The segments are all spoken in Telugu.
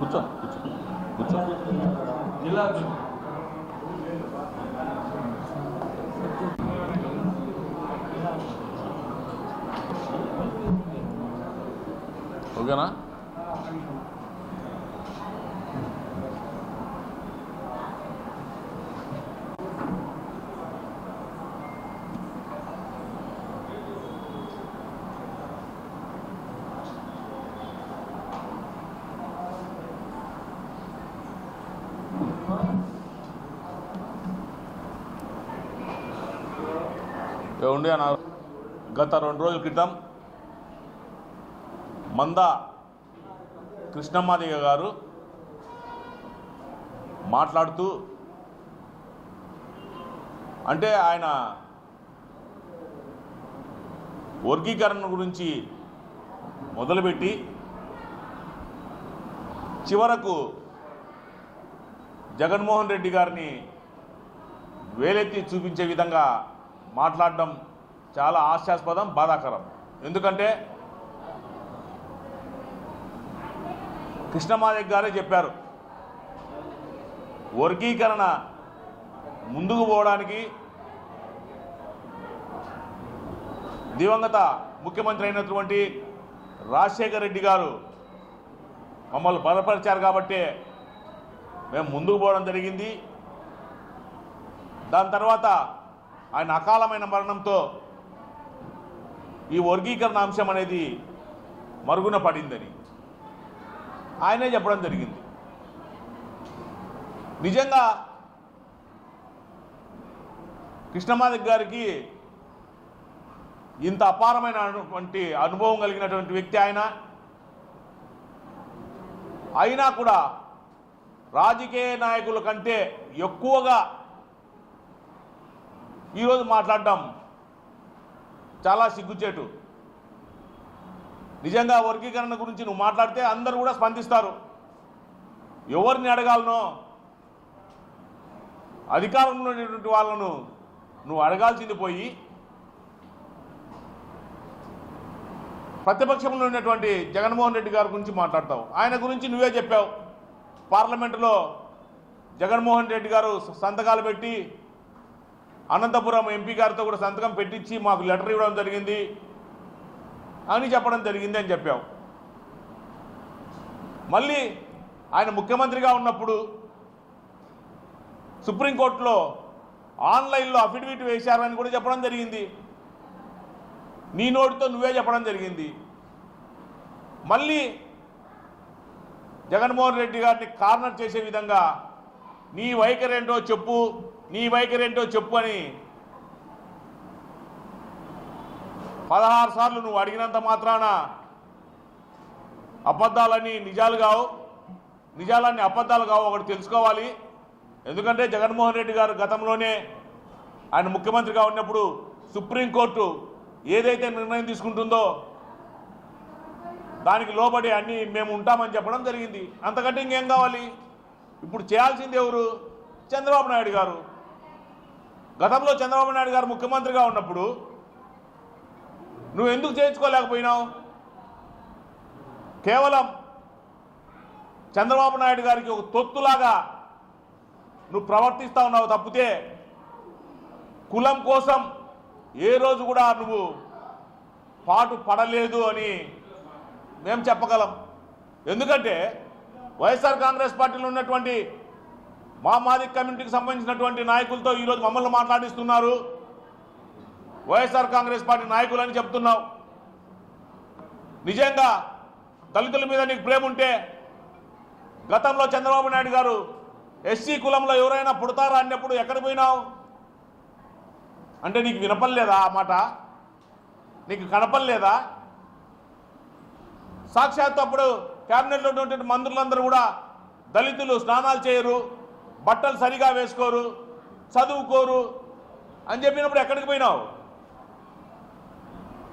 కూర్చో కూర్చో కూర్చో. జిల్లా ఓకేనా? ఏమండి అన్న గత రెండు రోజుల క్రితం మంద కృష్ణమాదిగ గారు మాట్లాడుతూ అంటే ఆయన వర్గీకరణ గురించి మొదలుపెట్టి చివరకు జగన్మోహన్ రెడ్డి గారిని వేలెత్తి చూపించే విధంగా మాట్లాడడం చాలా హాస్యాస్పదం బాధాకరం. ఎందుకంటే కృష్ణమాదిక్ గారే చెప్పారు వర్గీకరణ ముందుకు పోవడానికి దివంగత ముఖ్యమంత్రి అయినటువంటి రాజశేఖర్ రెడ్డి గారు మమ్మల్ని బలపరిచారు కాబట్టి మేము ముందుకు పోవడం జరిగింది. దాని తర్వాత ఆయన అకాలమైన మరణంతో ఈ వర్గీకరణ అంశం అనేది మరుగున పడిందని ఆయనే చెప్పడం జరిగింది. నిజంగా కృష్ణమాదిక్ గారికి ఇంత అపారమైనటువంటి అనుభవం కలిగినటువంటి వ్యక్తి ఆయన. అయినా కూడా రాజకీయ నాయకుల కంటే ఎక్కువగా ఈరోజు మాట్లాడడం చాలా సిగ్గుచేటు. నిజంగా వర్గీకరణ గురించి నువ్వు మాట్లాడితే అందరూ కూడా స్పందిస్తారు. ఎవరిని అడగాలనో? అధికారంలో ఉన్నటువంటి వాళ్ళను నువ్వు అడగాల్సింది పోయి ప్రతిపక్షంలో ఉన్నటువంటి జగన్మోహన్ రెడ్డి గారి గురించి మాట్లాడతావు. ఆయన గురించి నువ్వే చెప్పావు. పార్లమెంటులో జగన్మోహన్ రెడ్డి గారు సంతకాలు పెట్టి అనంతపురం ఎంపీ గారితో కూడా సంతకం పెట్టించి మాకు లెటర్ ఇవ్వడం జరిగింది. అని చెప్పడం జరిగింది అని చెప్పావు. మళ్ళీ ఆయన ముఖ్యమంత్రిగా ఉన్నప్పుడు సుప్రీంకోర్టులో ఆన్లైన్లో అఫిడవిట్ వేశారని కూడా చెప్పడం జరిగింది. నీ నోటితో నువ్వే చెప్పడం జరిగింది. మళ్ళీ జగన్మోహన్ రెడ్డి గారిని కార్నర్ చేసే విధంగా నీ వైఖరి ఏంటో చెప్పు. నీ వైఖరి ఏంటో చెప్పు అని పదహారు సార్లు నువ్వు అడిగినంత మాత్రాన అబద్ధాలని నిజాలు కావు. నిజాలన్నీ అబద్ధాలు కావు ఒకటి తెలుసుకోవాలి. ఎందుకంటే జగన్మోహన్ రెడ్డి గారు గతంలోనే ఆయన ముఖ్యమంత్రిగా ఉన్నప్పుడు సుప్రీంకోర్టు ఏదైతే నిర్ణయం తీసుకుంటుందో దానికి లోబడి అన్ని మేము ఉంటామని చెప్పడం జరిగింది. అంతకంటే ఇంకేం కావాలి? ఇప్పుడు చేయాల్సింది ఎవరు? చంద్రబాబు నాయుడు గారు. గతంలో చంద్రబాబు నాయుడు గారు ముఖ్యమంత్రిగా ఉన్నప్పుడు నువ్వు ఎందుకు చేయించుకోలేకపోయినావు? కేవలం చంద్రబాబు నాయుడు గారికి ఒక తొత్తులాగా నువ్వు ప్రవర్తిస్తా ఉన్నావు తప్పితే కులం కోసం ఏ రోజు కూడా నువ్వు పాటు పడలేదు అని మేము చెప్పగలం. ఎందుకంటే వైఎస్ఆర్ కాంగ్రెస్ పార్టీలో ఉన్నటువంటి మా మాది కమ్యూనిటీకి సంబంధించినటువంటి నాయకులతో ఈరోజు మమ్మల్ని మాట్లాడిస్తున్నారు. వైఎస్ఆర్ కాంగ్రెస్ పార్టీ నాయకులు అని చెప్తున్నావు నిజంగా దళితుల మీద నీకు ప్రేమ ఉంటే గతంలో చంద్రబాబు నాయుడు గారు ఎస్సీ కులంలో ఎవరైనా పుడతారా అన్నప్పుడు ఎక్కడ పోయినావు? అంటే నీకు వినపడలేదా ఆ మాట? నీకు కనపడలేదా? సాక్షాత్ అప్పుడు క్యాబినెట్లో ఉన్నటువంటి మంత్రులందరూ కూడా దళితులు స్నానాలు చేయరు. బట్టలు సరిగా వేసుకోరు చదువుకోరు అని చెప్పినప్పుడు ఎక్కడికి పోయినావు?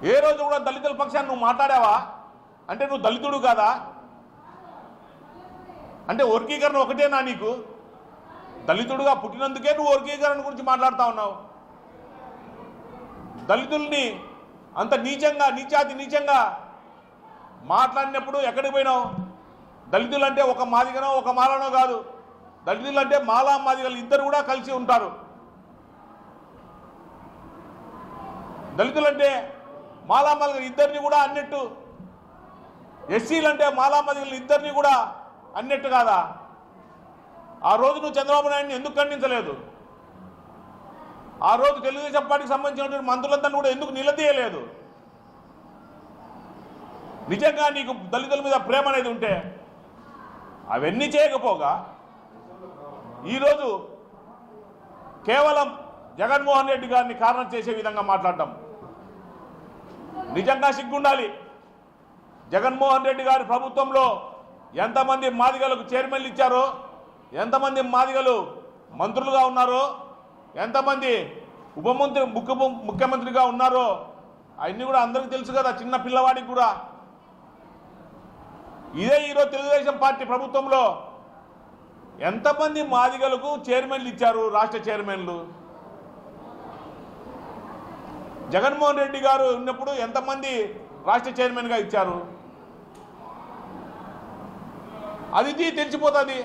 ఏ రోజు కూడా దళితుల పక్షాన్ని నువ్వు మాట్లాడావా? అంటే నువ్వు దళితుడు కాదా? అంటే వర్గీకరణ ఒకటేనా నీకు? దళితుడుగా పుట్టినందుకే నువ్వు వర్గీకరణ గురించి మాట్లాడుతూ ఉన్నావు. దళితుల్ని అంత నీచంగా నీచాతి నీచంగా మాట్లాడినప్పుడు ఎక్కడికి పోయినావు? దళితులు అంటే ఒక మాదిగనో ఒక మాలనో కాదు. దళితులు అంటే మాలా మాదిగలు ఇద్దరు కూడా కలిసి ఉంటారు. దళితులంటే మాలా మాదిగలు ఇద్దరిని కూడా అన్నట్టు ఎస్సీలు అంటే మాలా మాదిగలు ఇద్దరిని కూడా అన్నట్టు కాదా? ఆ రోజు నువ్వు చంద్రబాబు నాయుడిని ఎందుకు ఖండించలేదు? ఆ రోజు తెలుగుదేశం పార్టీకి సంబంధించినటువంటి మంత్రులందరినీ కూడా ఎందుకు నిలదీయలేదు? నిజంగా నీకు దళితుల మీద ప్రేమ అనేది ఉంటే అవన్నీ చేయకపోగా ఈరోజు కేవలం జగన్మోహన్ రెడ్డి గారిని కారణం చేసే విధంగా మాట్లాడటం నిజంగా సిగ్గుండాలి. జగన్మోహన్ రెడ్డి గారి ప్రభుత్వంలో ఎంతమంది మాదిగలకు చైర్మన్లు ఇచ్చారో ఎంతమంది మాదిగలు మంత్రులుగా ఉన్నారో ఎంతమంది ఉపమంత్రి ముఖ్య ముఖ్యమంత్రిగా ఉన్నారో అవన్నీ కూడా అందరికీ తెలుసు కదా చిన్న పిల్లవాడికి కూడా. ఇదే ఈరోజు తెలుగుదేశం పార్టీ ప్రభుత్వంలో ఎంతమంది మాదిగలకు చైర్మన్లు ఇచ్చారు రాష్ట్ర చైర్మన్లు? జగన్మోహన్ రెడ్డి గారు ఉన్నప్పుడు ఎంతమంది రాష్ట్ర చైర్మన్గా ఇచ్చారు? అది ఇది తెలిసిపోతుంది.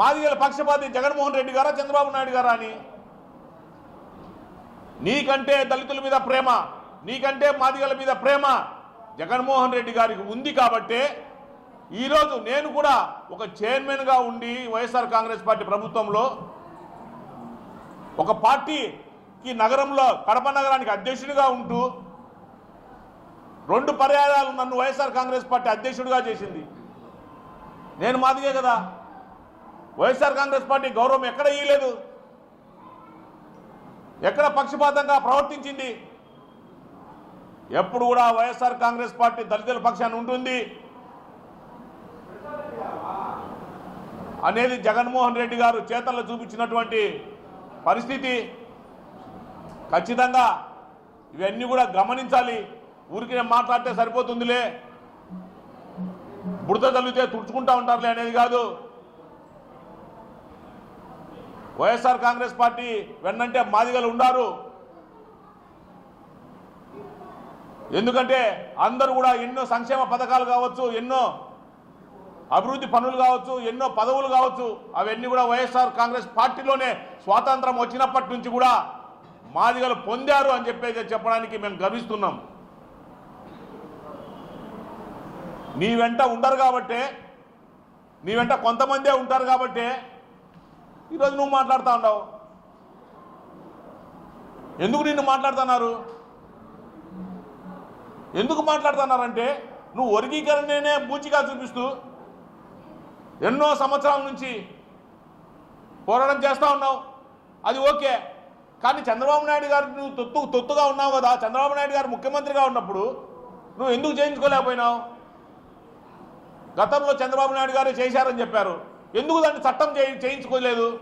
మాదిగల పక్షపాతి జగన్మోహన్ రెడ్డి గారా చంద్రబాబు నాయుడు గారా అని? నీకంటే దళితుల మీద ప్రేమ నీకంటే మాదిగల మీద ప్రేమ జగన్మోహన్ రెడ్డి గారికి ఉంది కాబట్టే ఈరోజు నేను కూడా ఒక చైర్మన్గా ఉండి వైఎస్ఆర్ కాంగ్రెస్ పార్టీ ప్రభుత్వంలో ఒక పార్టీకి నగరంలో కడప నగరానికి అధ్యక్షుడిగా ఉంటూ రెండు పర్యాయాలు నన్ను వైఎస్ఆర్ కాంగ్రెస్ పార్టీ అధ్యక్షుడిగా చేసింది. నేను మాదిగే కదా. వైఎస్ఆర్ కాంగ్రెస్ పార్టీ గౌరవం ఎక్కడ ఇయ్యలేదు. ఎక్కడ పక్షపాతంగా ప్రవర్తించింది. ఎప్పుడు కూడా వైఎస్ఆర్ కాంగ్రెస్ పార్టీ దళితుల పక్షాన్ని ఉంటుంది. అనేది జగన్మోహన్ రెడ్డి గారు చేతల్లో చూపించినటువంటి పరిస్థితి. ఖచ్చితంగా ఇవన్నీ కూడా గమనించాలి. ఊరికి మాట్లాడితే సరిపోతుందిలే. బుడత తల్లితే తుడుచుకుంటా ఉంటారులే అనేది కాదు. వైఎస్ఆర్ కాంగ్రెస్ పార్టీ వెన్నంటే మాదిగలు ఉండారు. ఎందుకంటే అందరూ కూడా ఎన్నో సంక్షేమ పథకాలు కావచ్చు ఎన్నో అభివృద్ధి పనులు కావచ్చు ఎన్నో పదవులు కావచ్చు అవన్నీ కూడా వైఎస్ఆర్ కాంగ్రెస్ పార్టీలోనే స్వాతంత్రం వచ్చినప్పటి నుంచి కూడా మాదిగలు పొందారు అని చెప్పేసి చెప్పడానికి మేము గర్విస్తున్నాం. నీ వెంట ఉండరు కాబట్టే నీ వెంట కొంతమందే ఉంటారు కాబట్టే ఈరోజు నువ్వు మాట్లాడుతూ ఉండవు ఎందుకు నిన్ను మాట్లాడుతున్నారు? ఎందుకు మాట్లాడుతున్నారంటే నువ్వు వర్గీకరణనే బూచిగా చూపిస్తూ ఎన్నో సంవత్సరాల నుంచి పోరాటం చేస్తూ ఉన్నావు. అది ఓకే. కానీ చంద్రబాబు నాయుడు గారు నువ్వు తొత్తు తొత్తుగా ఉన్నావు కదా. చంద్రబాబు నాయుడు గారు ముఖ్యమంత్రిగా ఉన్నప్పుడు నువ్వు ఎందుకు చేయించుకోలేకపోయినావు గతంలో చంద్రబాబు నాయుడు గారు చేశారని చెప్పారు. ఎందుకు దాన్ని చట్టం చేయి చేయించుకోలేదు?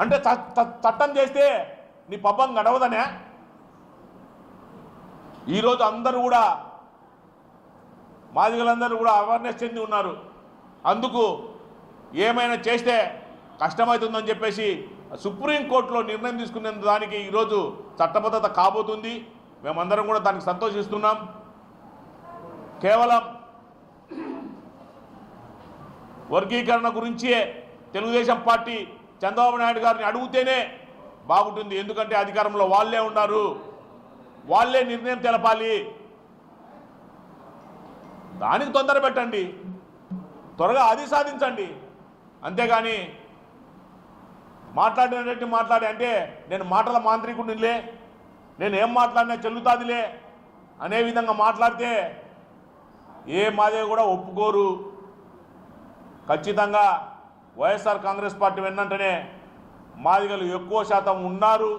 అంటే చ- చట్టం చేస్తే నీ పబ్బం గడవదనే? ఈరోజు అందరూ కూడా మాదిగలందరూ కూడా అవేర్నెస్ చెంది ఉన్నారు. అందుకు ఏమైనా చేస్తే కష్టమవుతుందని చెప్పేసి సుప్రీంకోర్టులో నిర్ణయం తీసుకునే దానికి ఈరోజు చట్టబద్ధత కాబోతుంది. మేమందరం కూడా దానికి సంతోషిస్తున్నాం. కేవలం వర్గీకరణ గురించే తెలుగుదేశం పార్టీ చంద్రబాబు నాయుడు గారిని అడిగితేనే బాగుంటుంది. ఎందుకంటే అధికారంలో వాళ్ళే ఉన్నారు. వాళ్ళే నిర్ణయం తెలపాలి. దానికి తొందర పెట్టండి. త్వరగా అది సాధించండి. అంతేగాని మాట్లాడినట్టు మాట్లాడి అంటే నేను మాటల మాంత్రికుడినిలే నేను ఏం మాట్లాడినా చెల్లుతాదిలే అనే విధంగా మాట్లాడితే ఏ మాదే కూడా ఒప్పుకోరు. ఖచ్చితంగా వైఎస్ఆర్ కాంగ్రెస్ పార్టీ వెన్నంటనే మాదిగలు ఎక్కువ శాతం ఉన్నారు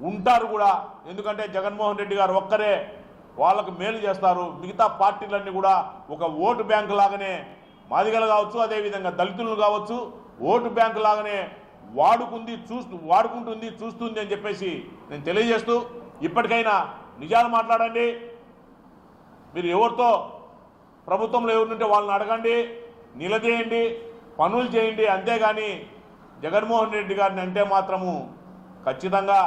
ఉంటారు కూడా. ఎందుకంటే జగన్మోహన్ రెడ్డి గారు ఒక్కరే వాళ్ళకు మేలు చేస్తారు. మిగతా పార్టీలన్నీ కూడా ఒక ఓటు బ్యాంకు లాగానే మాదిగలు కావచ్చు అదేవిధంగా దళితులు కావచ్చు ఓటు బ్యాంకు లాగానే వాడుకుంది చూస్తూ వాడుకుంటుంది చూస్తుంది అని చెప్పేసి నేను తెలియజేస్తూ ఇప్పటికైనా నిజాలు మాట్లాడండి. మీరు ఎవరితో ప్రభుత్వంలో ఎవరుంటే వాళ్ళని అడగండి నిలదీయండి పనులు చేయండి. అంతేగాని జగన్మోహన్ రెడ్డి గారిని అంటే మాత్రము ఖచ్చితంగా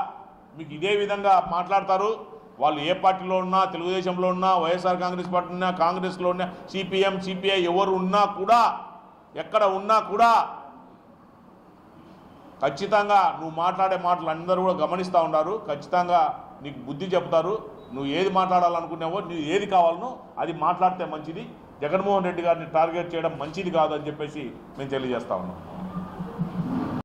మీకు ఇదే విధంగా మాట్లాడతారు. వాళ్ళు ఏ పార్టీలో ఉన్నా తెలుగుదేశంలో ఉన్నా వైఎస్ఆర్ కాంగ్రెస్ పార్టీ ఉన్నా కాంగ్రెస్లో ఉన్నా సిపిఎం సిపిఐ ఎవరు ఉన్నా కూడా ఎక్కడ ఉన్నా కూడా ఖచ్చితంగా నువ్వు మాట్లాడే మాటలు అందరూ కూడా గమనిస్తూ ఉన్నారు ఖచ్చితంగా నీకు బుద్ధి చెప్తారు. నువ్వు ఏది మాట్లాడాలనుకున్నావో నువ్వు ఏది కావాలనో అది మాట్లాడితే మంచిది. జగన్మోహన్ రెడ్డి గారిని టార్గెట్ చేయడం మంచిది కాదు అని చెప్పేసి మేము తెలియజేస్తా ఉన్నాం.